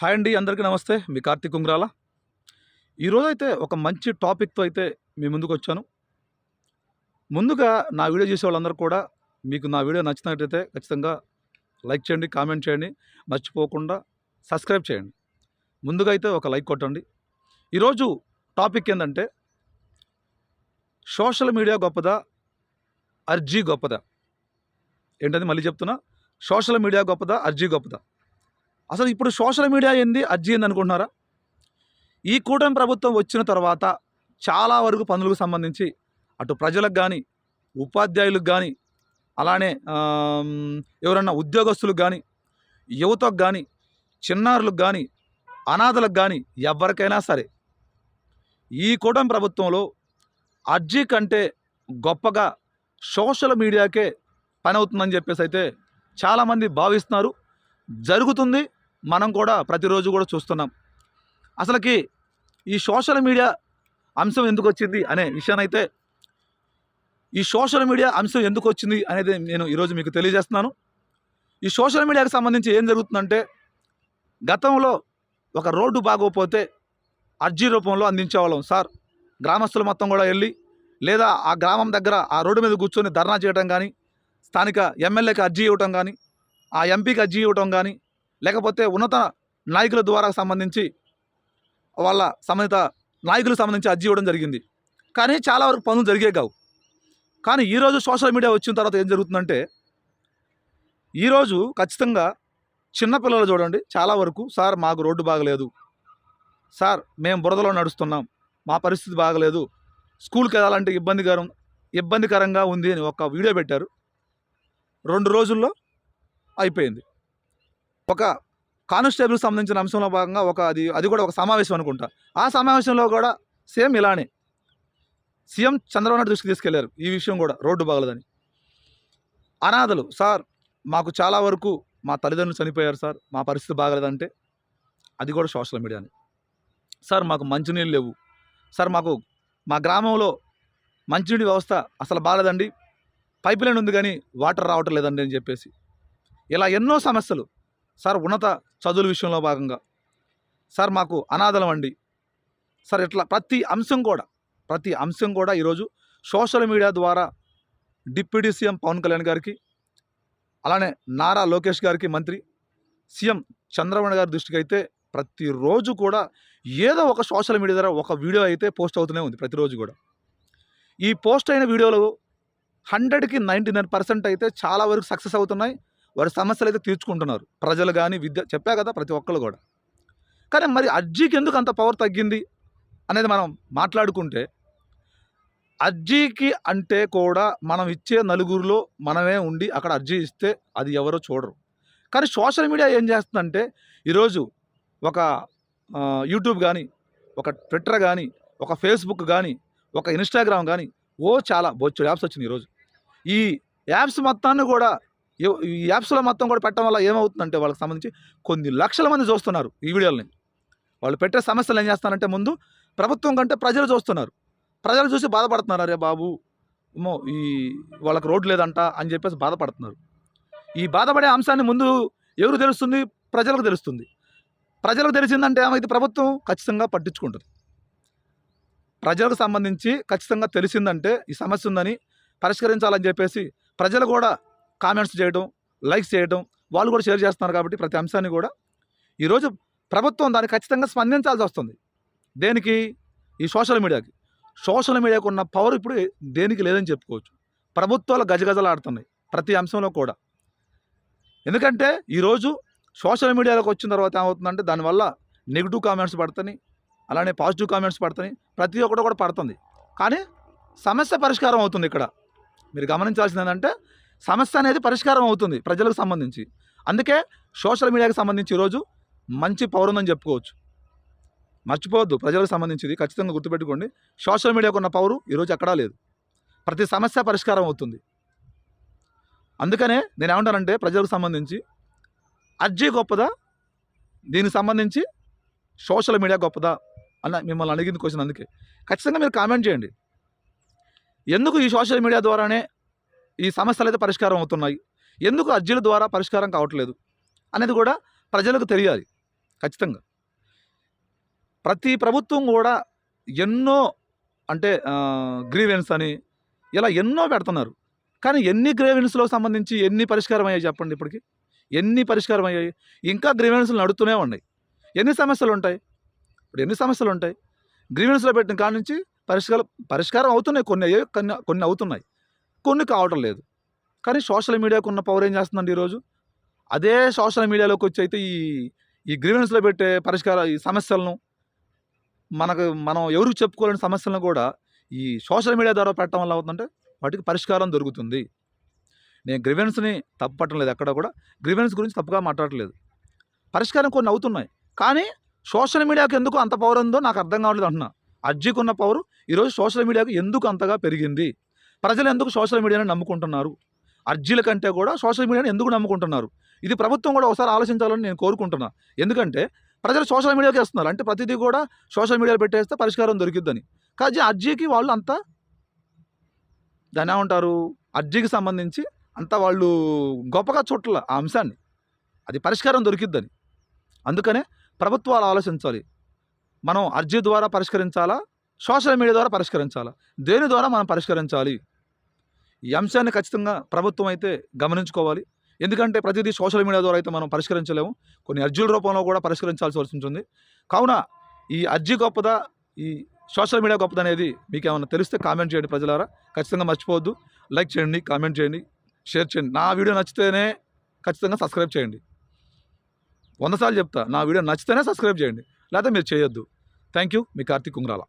Hi అండి అందరికీ నమస్తే. మీ కార్తీక్ ఉంగ్రాల. ఈరోజు అయితే ఒక మంచి టాపిక్తో అయితే మీ ముందుకు వచ్చాను. ముందుగా నా వీడియో చేసే వాళ్ళందరూ కూడా మీకు నా వీడియో నచ్చినట్టయితే ఖచ్చితంగా లైక్ చేయండి కామెంట్ చేయండి. మర్చిపోకుండా సబ్స్క్రైబ్ చేయండి. ముందుగా అయితే ఒక లైక్ కొట్టండి. ఈరోజు టాపిక్ ఏంటంటే సోషల్ మీడియా గొప్పదా అర్జీ గొప్పదా. ఏంటది మళ్ళీ చెప్తున్నా? సోషల్ మీడియా గొప్పదా అర్జీ గొప్పదా. అసలు ఇప్పుడు సోషల్ మీడియా ఏంది? అర్జీ ఏంది అనుకుంటున్నారా? ఈ కూటమి ప్రభుత్వం వచ్చిన తర్వాత చాలా వరకు పనులకు సంబంధించి అటు ప్రజలకు కానీ ఉపాధ్యాయులకు కానీ అలానే ఎవరన్నా ఉద్యోగస్తులకు కానీ యువతకు కానీ చిన్నారులకు కానీ అనాథలకు కానీ ఎవరికైనా సరే ఈ కూటమి ప్రభుత్వంలో అర్జీ కంటే గొప్పగా సోషల్ మీడియాకే పని అవుతుందని చెప్పేసి అయితే చాలామంది భావిస్తున్నారు. జరుగుతుంది. మనం కూడా ప్రతిరోజు కూడా చూస్తున్నాం. అసలుకి ఈ సోషల్ మీడియా అంశం ఎందుకు వచ్చింది అనే విషయానైతే అయితే ఈ సోషల్ మీడియా అంశం ఎందుకు వచ్చింది అనేది నేను ఈరోజు మీకు తెలియజేస్తున్నాను. ఈ సోషల్ మీడియాకి సంబంధించి ఏం జరుగుతుందంటే గతంలో ఒక రోడ్డు బాగోపోతే అర్జీ రూపంలో అందించేవాళ్ళం సార్. గ్రామస్తులు మొత్తం కూడా వెళ్ళి లేదా ఆ గ్రామం దగ్గర ఆ రోడ్డు మీద కూర్చొని ధర్నా చేయడం కానీ స్థానిక ఎమ్మెల్యేకి అర్జీ ఇవ్వటం కానీ ఆ ఎంపీకి అర్జీ ఇవ్వటం కానీ లేకపోతే ఉన్నత నాయకుల ద్వారా సంబంధించి వాళ్ళ సంబంధిత నాయకులకు సంబంధించి అర్జీ ఇవ్వడం జరిగింది. కానీ చాలా వరకు పనులు జరిగే కావు. కానీ ఈరోజు సోషల్ మీడియా వచ్చిన తర్వాత ఏం జరుగుతుందంటే ఈరోజు ఖచ్చితంగా చిన్నపిల్లలు చూడండి చాలా వరకు సార్ మాకు రోడ్డు బాగలేదు. సార్ మేము బురదలో నడుస్తున్నాం. మా పరిస్థితి బాగలేదు. స్కూల్కి వెళ్ళాలంటే ఇబ్బందికరం ఇబ్బందికరంగా ఉంది అని ఒక వీడియో పెట్టారు. రెండు రోజుల్లో అయిపోయింది. ఒక కానిస్టేబుల్కి సంబంధించిన అంశంలో భాగంగా ఒక అది అది కూడా ఒక సమావేశం అనుకుంటా. ఆ సమావేశంలో కూడా సేమ్ ఇలానే సీఎం చంద్రబాబు నాయుడు దృష్టికి తీసుకెళ్ళారు ఈ విషయం కూడా రోడ్డు బాగలదని. అనాథలు సార్ మాకు చాలా వరకు మా తల్లిదండ్రులు చనిపోయారు సార్ మా పరిస్థితి బాగలేదంటే అది కూడా సోషల్ మీడియాని. సార్ మాకు మంచినీళ్ళు లేవు. సార్ మాకు మా గ్రామంలో మంచినీటి వ్యవస్థ అసలు బాగలేదండి. పైప్ లైన్ ఉంది కానీ వాటర్ రావటం లేదండి అని చెప్పేసి. ఇలా ఎన్నో సమస్యలు సార్ ఉన్నత చదువుల విషయంలో భాగంగా. సార్ మాకు అనాథలం అండి. సార్ ఇట్లా ప్రతి అంశం కూడా ప్రతి అంశం కూడా ఈరోజు సోషల్ మీడియా ద్వారా డిప్యూటీ సీఎం పవన్ కళ్యాణ్ గారికి అలానే నారా లోకేష్ గారికి మంత్రి సీఎం చంద్రబాబు గారి దృష్టికి అయితే ప్రతిరోజు కూడా ఏదో ఒక సోషల్ మీడియా ద్వారా ఒక వీడియో అయితే పోస్ట్ అవుతూనే ఉంది ప్రతిరోజు కూడా. ఈ పోస్ట్ అయిన వీడియోలు హండ్రెడ్కి నైంటీ నైన్ పర్సెంట్ అయితే చాలా వరకు సక్సెస్ అవుతున్నాయి. వారి సమస్యలు అయితే తీర్చుకుంటున్నారు. ప్రజలు కానీ విద్య చెప్పా కదా ప్రతి ఒక్కరు కూడా. కానీ మరి అర్జీకి ఎందుకు అంత పవర్ తగ్గింది? అనేది మనం మాట్లాడుకుంటే అర్జీకి అంటే కూడా మనం ఇచ్చే నలుగురిలో మనమే ఉండి అక్కడ అర్జీ ఇస్తే అది ఎవరో చూడరు. కానీ సోషల్ మీడియా ఏం చేస్తుందంటే ఈరోజు ఒక యూట్యూబ్ కానీ ఒక ట్విట్టర్ కానీ ఒక ఫేస్బుక్ కానీ ఒక ఇన్స్టాగ్రామ్ కానీ ఓ చాలా బొచ్చు యాప్స్ వచ్చినాయి ఈరోజు. ఈ యాప్స్ మొత్తాన్ని కూడా ఈ యాప్స్లో మొత్తం కూడా పెట్టడం వల్ల ఏమవుతుందంటే వాళ్ళకి సంబంధించి కొన్ని లక్షల మంది చూస్తున్నారు ఈ వీడియోలని. వాళ్ళు పెట్టే సమస్యలు ఏం చేస్తారంటే ముందు ప్రభుత్వం కంటే ప్రజలు చూస్తున్నారు. ప్రజలు చూసి బాధపడుతున్నారు. అరే బాబు ఏమో ఈ వాళ్ళకి రోడ్డు లేదంట అని చెప్పేసి బాధపడుతున్నారు. ఈ బాధపడే అంశాన్ని ముందు ఎవరు తెలుస్తుంది? ప్రజలకు తెలుస్తుంది. ప్రజలకు తెలిసిందంటే ఏమైతే ప్రభుత్వం ఖచ్చితంగా పట్టించుకుంటుంది. ప్రజలకు సంబంధించి ఖచ్చితంగా తెలిసిందంటే ఈ సమస్య ఉందని పరిష్కరించాలని చెప్పేసి ప్రజలు కూడా కామెంట్స్ చేయడం లైక్స్ చేయడం వాళ్ళు కూడా షేర్ చేస్తున్నారు కాబట్టి ప్రతి అంశాన్ని కూడా ఈరోజు ప్రభుత్వం దాన్ని ఖచ్చితంగా స్పందించాల్సి వస్తుంది. దేనికి? ఈ సోషల్ మీడియాకి. సోషల్ మీడియాకు ఉన్న పవర్ ఇప్పుడు దేనికి లేదని చెప్పుకోవచ్చు. ప్రభుత్వాలు గజగజలాడుతున్నాయి ప్రతి అంశంలో కూడా. ఎందుకంటే ఈరోజు సోషల్ మీడియాలోకి వచ్చిన తర్వాత ఏమవుతుందంటే దానివల్ల నెగిటివ్ కామెంట్స్ పడుతున్నాయి అలానే పాజిటివ్ కామెంట్స్ పడుతున్నాయి ప్రతి ఒక్కటి కూడా పడుతుంది. కానీ సమస్య పరిష్కారం అవుతుంది ఇక్కడ. మీరు గమనించాల్సింది ఏంటంటే సమస్య అనేది పరిష్కారం అవుతుంది ప్రజలకు సంబంధించి. అందుకే సోషల్ మీడియాకి సంబంధించి ఈరోజు మంచి పౌరుందని ఉందని చెప్పుకోవచ్చు. మర్చిపోవద్దు ప్రజలకు సంబంధించింది. ఖచ్చితంగా గుర్తుపెట్టుకోండి సోషల్ మీడియాకు ఉన్న పౌరు ఈరోజు ఎక్కడా లేదు. ప్రతి సమస్య పరిష్కారం అవుతుంది. అందుకనే నేను ఏమంటానంటే ప్రజలకు సంబంధించి అర్జీ గొప్పదా? దీనికి సంబంధించి సోషల్ మీడియా గొప్పదా? అన్న మిమ్మల్ని అడిగింది క్వశ్చన్ అందుకే. ఖచ్చితంగా మీరు కామెంట్ చేయండి. ఎందుకు ఈ సోషల్ మీడియా ద్వారానే ఈ సమస్యలు అయితే పరిష్కారం అవుతున్నాయి. ఎందుకు అర్జీల ద్వారా పరిష్కారం కావట్లేదు? అనేది కూడా ప్రజలకు తెలియాలి. ఖచ్చితంగా. ప్రతి ప్రభుత్వం కూడా ఎన్నో అంటే గ్రీవెన్స్ అని ఇలా ఎన్నో పెడుతున్నారు. కానీ ఎన్ని గ్రీవెన్స్లో సంబంధించి ఎన్ని పరిష్కారం అయ్యాయి చెప్పండి ఇప్పటికి? ఎన్ని పరిష్కారం అయ్యాయి ఇంకా గ్రీవెన్స్లు నడుస్తూనే ఉన్నాయి. ఎన్ని సమస్యలు ఉంటాయి? ఇప్పుడు ఎన్ని సమస్యలు ఉంటాయి? గ్రీవెన్స్లో పెట్టిన కాడ నుంచి పరిష్కారం పరిష్కారం అవుతున్నాయి. కొన్ని అయ్యాయి కొన్ని కొన్ని అవుతున్నాయి. కొన్ని కావటం లేదు. కానీ సోషల్ మీడియాకు ఉన్న పవర్ ఏం చేస్తుందండి ఈరోజు? అదే సోషల్ మీడియాలోకి వచ్చి అయితే ఈ ఈ గ్రీవెన్స్లో పెట్టే పరిష్కార ఈ సమస్యలను మనకు మనం ఎవరికి చెప్పుకోలేని సమస్యలను కూడా ఈ సోషల్ మీడియా ద్వారా పెట్టడం వల్ల అవుతుందంటే వాటికి పరిష్కారం దొరుకుతుంది. నేను గ్రివెన్స్ని తప్పటం లేదు ఎక్కడ కూడా. గ్రివెన్స్ గురించి తప్పుగా మాట్లాడట్లేదు. పరిష్కారం కొన్ని అవుతున్నాయి. కానీ సోషల్ మీడియాకి ఎందుకు అంత పవర్ ఉందో నాకు అర్థం కావట్లేదు అంటున్నా. అర్జీకి ఉన్న పవర్ ఈరోజు సోషల్ మీడియాకు ఎందుకు అంతగా పెరిగింది? ప్రజలు ఎందుకు సోషల్ మీడియాని నమ్ముకుంటున్నారు? అర్జీల కంటే కూడా సోషల్ మీడియాని ఎందుకు నమ్ముకుంటున్నారు? ఇది ప్రభుత్వం కూడా ఒకసారి ఆలోచించాలని నేను కోరుకుంటున్నా. ఎందుకంటే ప్రజలు సోషల్ మీడియాకి వేస్తున్నారు. అంటే ప్రతిదీ కూడా సోషల్ మీడియాలో పెట్టేస్తే పరిష్కారం దొరికిద్దని. కానీ అర్జీకి వాళ్ళు అంతా దాని ఏమంటారు? అర్జీకి సంబంధించి అంతా వాళ్ళు గొప్పగా చూడాల ఆ అంశాన్ని. అది పరిష్కారం దొరికిద్దని. అందుకనే ప్రభుత్వాలు ఆలోచించాలి. మనం అర్జీ ద్వారా పరిష్కరించాలా? సోషల్ మీడియా ద్వారా పరిష్కరించాలా? దేని ద్వారా మనం పరిష్కరించాలి? ఈ అంశాన్ని ఖచ్చితంగా ప్రభుత్వం అయితే గమనించుకోవాలి. ఎందుకంటే ప్రతిదీ సోషల్ మీడియా ద్వారా అయితే మనం పరిష్కరించలేము. కొన్ని అర్జీల రూపంలో కూడా పరిష్కరించాల్సి వస్తుంటుంది కావున ఈ అర్జీ గొప్పదా ఈ సోషల్ మీడియా గొప్పది అనేది మీకు ఏమైనా తెలిస్తే కామెంట్ చేయండి ప్రజలారా. ఖచ్చితంగా మర్చిపోవద్దు. లైక్ చేయండి కామెంట్ చేయండి షేర్ చేయండి. నా వీడియో నచ్చితేనే ఖచ్చితంగా సబ్స్క్రైబ్ చేయండి. వంద సార్లు చెప్తా నా వీడియో నచ్చితేనే సబ్స్క్రైబ్ చేయండి. లేకపోతే మీరు చేయొద్దు. థ్యాంక్ యూ మీ కార్తీక్ కుంగ్రాల